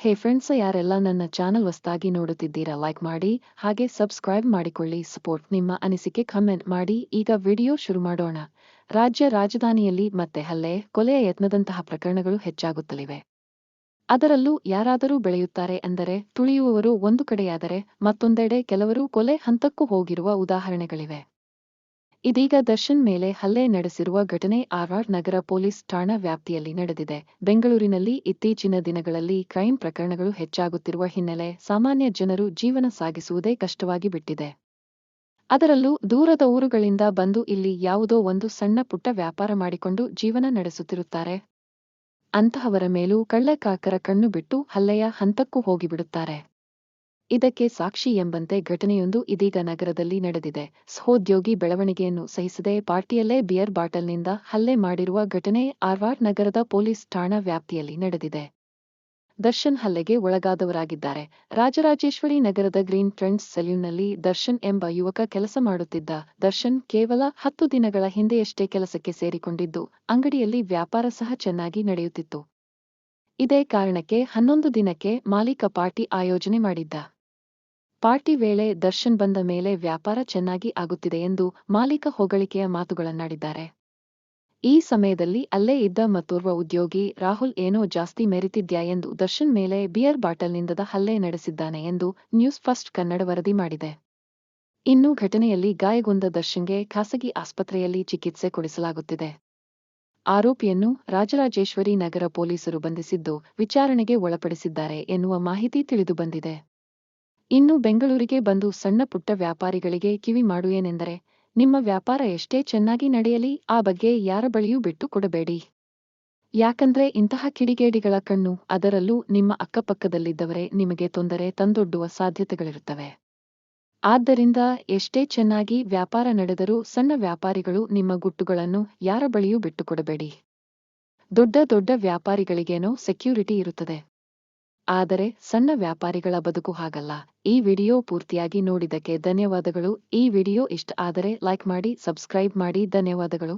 ಹೇ friends ಯಾರೆಲ್ಲ ನನ್ನ channel ಹೊಸದಾಗಿ ನೋಡುತ್ತಿದ್ದೀರಾ ಲೈಕ್ ಮಾಡಿ, ಹಾಗೆ ಸಬ್ಸ್ಕ್ರೈಬ್ ಮಾಡಿಕೊಳ್ಳಿ ಸಪೋರ್ಟ್ ನಿಮ್ಮ ಅನಿಸಿಕೆ ಕಮೆಂಟ್ ಮಾಡಿ, ಈಗ ವಿಡಿಯೋ ಶುರು ಮಾಡೋಣ. ರಾಜ್ಯ ರಾಜಧಾನಿಯಲ್ಲಿ ಮತ್ತೆ ಹಲ್ಲೆ ಕೊಲೆಯ ಯತ್ನದಂತಹ ಪ್ರಕರಣಗಳು ಹೆಚ್ಚಾಗುತ್ತಲಿವೆ. ಅದರಲ್ಲೂ ಯಾರಾದರೂ ಬೆಳೆಯುತ್ತಾರೆ ಅಂದರೆ ತುಳಿಯುವವರು ಒಂದು ಕಡೆಯಾದರೆ ಮತ್ತೊಂದೆಡೆ ಕೆಲವರು ಕೊಲೆ ಹಂತಕ್ಕೂ ಹೋಗಿರುವ ಉದಾಹರಣೆಗಳಿವೆ. ಇದೀಗ ದರ್ಶನ್ ಮೇಲೆ ಹಲ್ಲೆ ನಡೆಸಿರುವ ಘಟನೆ ಆರ್ಆರ್ ನಗರ ಪೊಲೀಸ್ ಠಾಣಾ ವ್ಯಾಪ್ತಿಯಲ್ಲಿ ನಡೆದಿದೆ. ಬೆಂಗಳೂರಿನಲ್ಲಿ ಇತ್ತೀಚಿನ ದಿನಗಳಲ್ಲಿ ಕ್ರೈಂ ಪ್ರಕರಣಗಳು ಹೆಚ್ಚಾಗುತ್ತಿರುವ ಹಿನ್ನೆಲೆ ಸಾಮಾನ್ಯ ಜನರು ಜೀವನ ಸಾಗಿಸುವುದೇ ಕಷ್ಟವಾಗಿ ಬಿಟ್ಟಿದೆ. ಅದರಲ್ಲೂ ದೂರದ ಊರುಗಳಿಂದ ಬಂದು ಇಲ್ಲಿ ಯಾವುದೋ ಒಂದು ಸಣ್ಣ ಪುಟ್ಟ ವ್ಯಾಪಾರ ಮಾಡಿಕೊಂಡು ಜೀವನ ನಡೆಸುತ್ತಿರುತ್ತಾರೆ. ಅಂತಹವರ ಮೇಲೂ ಕಳ್ಳಕಾಕರ ಕಣ್ಣು ಬಿಟ್ಟು ಹಲ್ಲೆಯ ಹಂತಕ್ಕೂ ಹೋಗಿಬಿಡುತ್ತಾರೆ. ಇದಕ್ಕೆ ಸಾಕ್ಷಿ ಎಂಬಂತೆ ಘಟನೆಯೊಂದು ಇದೀಗ ನಗರದಲ್ಲಿ ನಡೆದಿದೆ. ಸಹೋದ್ಯೋಗಿ ಬೆಳವಣಿಗೆಯನ್ನು ಸಹಿಸದೆ ಪಾರ್ಟಿಯಲ್ಲೇ ಬಿಯರ್ ಬಾಟಲ್ನಿಂದ ಹಲ್ಲೆ ಮಾಡಿರುವ ಘಟನೆ ಆರ್ವಾಡ್ ನಗರದ ಪೊಲೀಸ್ ಠಾಣಾ ವ್ಯಾಪ್ತಿಯಲ್ಲಿ ನಡೆದಿದೆ. ದರ್ಶನ್ ಹಲ್ಲೆಗೆ ಒಳಗಾದವರಾಗಿದ್ದಾರೆ. ರಾಜರಾಜೇಶ್ವರಿ ನಗರದ ಗ್ರೀನ್ ಟ್ರೆಂಡ್ಸ್ ಸೆಲ್ಯೂನ್ನಲ್ಲಿ ದರ್ಶನ್ ಎಂಬ ಯುವಕ ಕೆಲಸ ಮಾಡುತ್ತಿದ್ದ ದರ್ಶನ್ ಕೇವಲ ಹತ್ತು ದಿನಗಳ ಹಿಂದೆಯಷ್ಟೇ ಕೆಲಸಕ್ಕೆ ಸೇರಿಕೊಂಡಿದ್ದು, ಅಂಗಡಿಯಲ್ಲಿ ವ್ಯಾಪಾರ ಸಹ ಚೆನ್ನಾಗಿ ನಡೆಯುತ್ತಿತ್ತು. ಇದೇ ಕಾರಣಕ್ಕೆ ಹನ್ನೊಂದು ದಿನಕ್ಕೆ ಮಾಲೀಕ ಪಾರ್ಟಿ ಆಯೋಜನೆ ಮಾಡಿದ್ದ. ಪಾರ್ಟಿ ವೇಳೆ ದರ್ಶನ್ ಬಂದ ಮೇಲೆ ವ್ಯಾಪಾರ ಚೆನ್ನಾಗಿ ಆಗುತ್ತಿದೆ ಎಂದು ಮಾಲೀಕ ಹೊಗಳಿಕೆಯ ಮಾತುಗಳನ್ನಾಡಿದ್ದಾರೆ. ಈ ಸಮಯದಲ್ಲಿ ಅಲ್ಲೇ ಇದ್ದ ಮತ್ತೋರ್ವ ಉದ್ಯೋಗಿ ರಾಹುಲ್ ಏನೋ ಜಾಸ್ತಿ ಮೆರಿತಿದ್ಯಾ ಎಂದು ದರ್ಶನ್ ಮೇಲೆ ಬಿಯರ್ ಬಾಟಲ್ನಿಂದದ ಹಲ್ಲೆ ನಡೆಸಿದ್ದಾನೆ ಎಂದು ನ್ಯೂಸ್ ಫಸ್ಟ್ ಕನ್ನಡ ವರದಿ ಮಾಡಿದೆ. ಇನ್ನು ಘಟನೆಯಲ್ಲಿ ಗಾಯಗೊಂಡ ದರ್ಶನ್ಗೆ ಖಾಸಗಿ ಆಸ್ಪತ್ರೆಯಲ್ಲಿ ಚಿಕಿತ್ಸೆ ಕೊಡಿಸಲಾಗುತ್ತಿದೆ. ಆರೋಪಿಯನ್ನು ರಾಜರಾಜೇಶ್ವರಿ ನಗರ ಪೊಲೀಸರು ಬಂಧಿಸಿದ್ದು ವಿಚಾರಣೆಗೆ ಒಳಪಡಿಸಿದ್ದಾರೆ ಎನ್ನುವ ಮಾಹಿತಿ ತಿಳಿದುಬಂದಿದೆ ಇನ್ನು ಬೆಂಗಳೂರಿಗೆ ಬಂದು ಸಣ್ಣ ಪುಟ್ಟ ವ್ಯಾಪಾರಿಗಳಿಗೆ ಕಿವಿ ಮಾಡುವೇನೆಂದರೆ ನಿಮ್ಮ ವ್ಯಾಪಾರ ಎಷ್ಟೇ ಚೆನ್ನಾಗಿ ನಡೆಯಲಿ, ಆ ಬಗ್ಗೆ ಯಾರ ಬಳಿಯೂ ಬಿಟ್ಟು ಕೊಡಬೇಡಿ. ಯಾಕಂದ್ರೆ ಇಂತಹ ಕಿಡಿಗೇಡಿಗಳ ಕಣ್ಣು ಅದರಲ್ಲೂ ನಿಮ್ಮ ಅಕ್ಕಪಕ್ಕದಲ್ಲಿದ್ದವರೇ ನಿಮಗೆ ತೊಂದರೆ ತಂದೊಡ್ಡುವ ಸಾಧ್ಯತೆಗಳಿರುತ್ತವೆ. ಆದ್ದರಿಂದ ಎಷ್ಟೇ ಚೆನ್ನಾಗಿ ವ್ಯಾಪಾರ ನಡೆದರೂ ಸಣ್ಣ ವ್ಯಾಪಾರಿಗಳು ನಿಮ್ಮ ಗುಟ್ಟುಗಳನ್ನು ಯಾರ ಬಳಿಯೂ ಬಿಟ್ಟುಕೊಡಬೇಡಿ ದೊಡ್ಡ ದೊಡ್ಡ ವ್ಯಾಪಾರಿಗಳಿಗೇನೋ ಸೆಕ್ಯೂರಿಟಿ ಇರುತ್ತದೆ. ಆದರೆ ಸಣ್ಣ ವ್ಯಾಪಾರಿಗಳ ಬದುಕು ಹಾಗಲ್ಲ. ಈ ವಿಡಿಯೋ ಪೂರ್ತಿಯಾಗಿ ನೋಡಿದಕ್ಕೆ ಧನ್ಯವಾದಗಳು. ಈ ವಿಡಿಯೋ ಇಷ್ಟ ಆದರೆ ಲೈಕ್ ಮಾಡಿ, ಸಬ್ಸ್ಕ್ರೈಬ್ ಮಾಡಿ. ಧನ್ಯವಾದಗಳು.